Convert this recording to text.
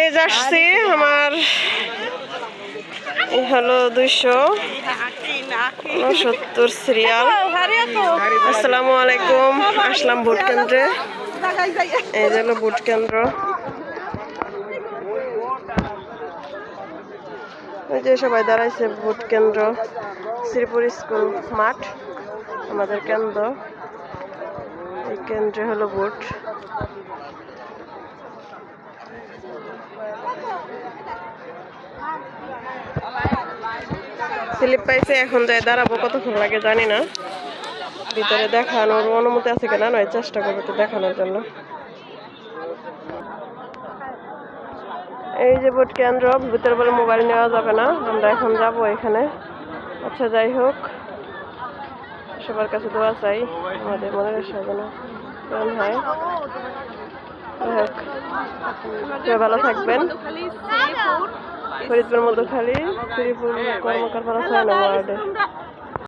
এই যাচ্ছি আমার হলো দুইশো উনসত্তর সিরিয়াল। আসসালামু আলাইকুম, আসলাম ভোট কেন্দ্রে। এই যে হলো ভোট কেন্দ্র। এই যে সবাই দাঁড়াইছে ভোট কেন্দ্র, শ্রীপুর স্কুল মাঠ, আমাদের কেন্দ্র। এই কেন্দ্রে হলো ভোট। স্লিপ পাইছে, এখন যাই দাঁড়াবো কতক্ষণ লাগে জানি না। ভিতরে দেখানোর অনুমতি আছে কিনা, নয়, চেষ্টা করব তো দেখানোর জন্য। এই যে ভোট কেন্দ্র, ভিতরে বলে মোবাইল নেওয়া যাবে না, আমরা এখন যাব এখানে। আচ্ছা যাই হোক, সবার কাছে দোয়া চাই, আমাদের মনের সাজানো পূরণ হয়। ভালো থাকবেন। ফরিদপুর মধ্যখালী ফরিদপুর কর্মকার পাড়া